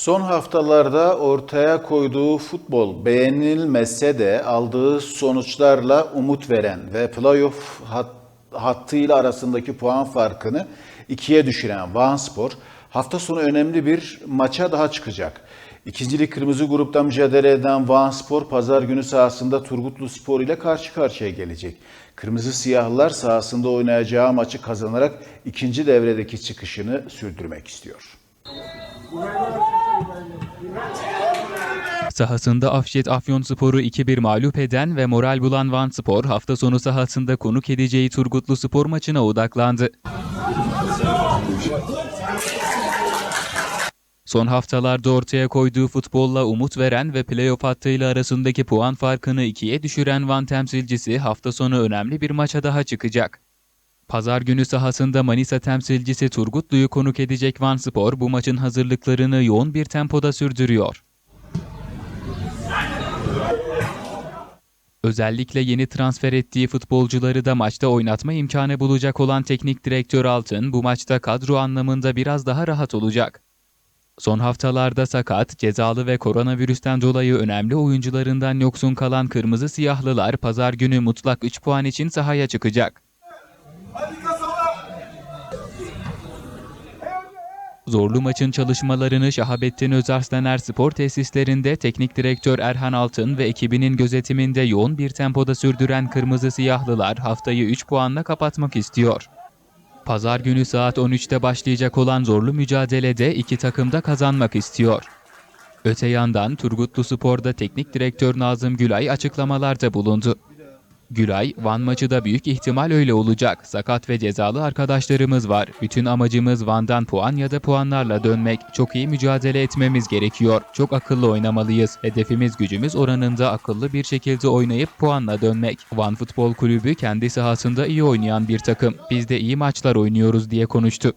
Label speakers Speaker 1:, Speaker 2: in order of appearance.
Speaker 1: Son haftalarda ortaya koyduğu futbol beğenilmese de aldığı sonuçlarla umut veren ve playoff hat, hattıyla arasındaki puan farkını ikiye düşüren Vanspor hafta sonu önemli bir maça daha çıkacak. İkincilik kırmızı grupta mücadele eden Vanspor pazar günü sahasında Turgutlu Spor ile karşı karşıya gelecek. Kırmızı siyahlılar sahasında oynayacağı maçı kazanarak ikinci devredeki çıkışını sürdürmek istiyor.
Speaker 2: Sahasında Afşet Afyonspor'u 2-1 mağlup eden ve moral bulan Vanspor hafta sonu sahasında konuk edeceği Turgutlu Spor maçına odaklandı. Son haftalarda ortaya koyduğu futbolla umut veren ve playoff hattıyla arasındaki puan farkını ikiye düşüren Van temsilcisi hafta sonu önemli bir maça daha çıkacak. Pazar günü sahasında Manisa temsilcisi Turgutlu'yu konuk edecek Vanspor bu maçın hazırlıklarını yoğun bir tempoda sürdürüyor. Özellikle yeni transfer ettiği futbolcuları da maçta oynatma imkanı bulacak olan teknik direktör Altın bu maçta kadro anlamında biraz daha rahat olacak. Son haftalarda sakat, cezalı ve koronavirüsten dolayı önemli oyuncularından yoksun kalan Kırmızı Siyahlılar pazar günü mutlak 3 puan için sahaya çıkacak. Zorlu maçın çalışmalarını Şahabettin Özarslan Spor tesislerinde teknik direktör Erhan Altın ve ekibinin gözetiminde yoğun bir tempoda sürdüren Kırmızı Siyahlılar haftayı 3 puanla kapatmak istiyor. Pazar günü saat 13'te başlayacak olan zorlu mücadelede iki takım da kazanmak istiyor. Öte yandan Turgutlu Spor'da teknik direktör Nazım Gülay açıklamalarda bulundu. Gülay, Van maçı da büyük ihtimal öyle olacak. Sakat ve cezalı arkadaşlarımız var. Bütün amacımız Van'dan puan ya da puanlarla dönmek. Çok iyi mücadele etmemiz gerekiyor. Çok akıllı oynamalıyız. Hedefimiz gücümüz oranında akıllı bir şekilde oynayıp puanla dönmek. Van Futbol Kulübü kendi sahasında iyi oynayan bir takım. Biz de iyi maçlar oynuyoruz diye konuştu.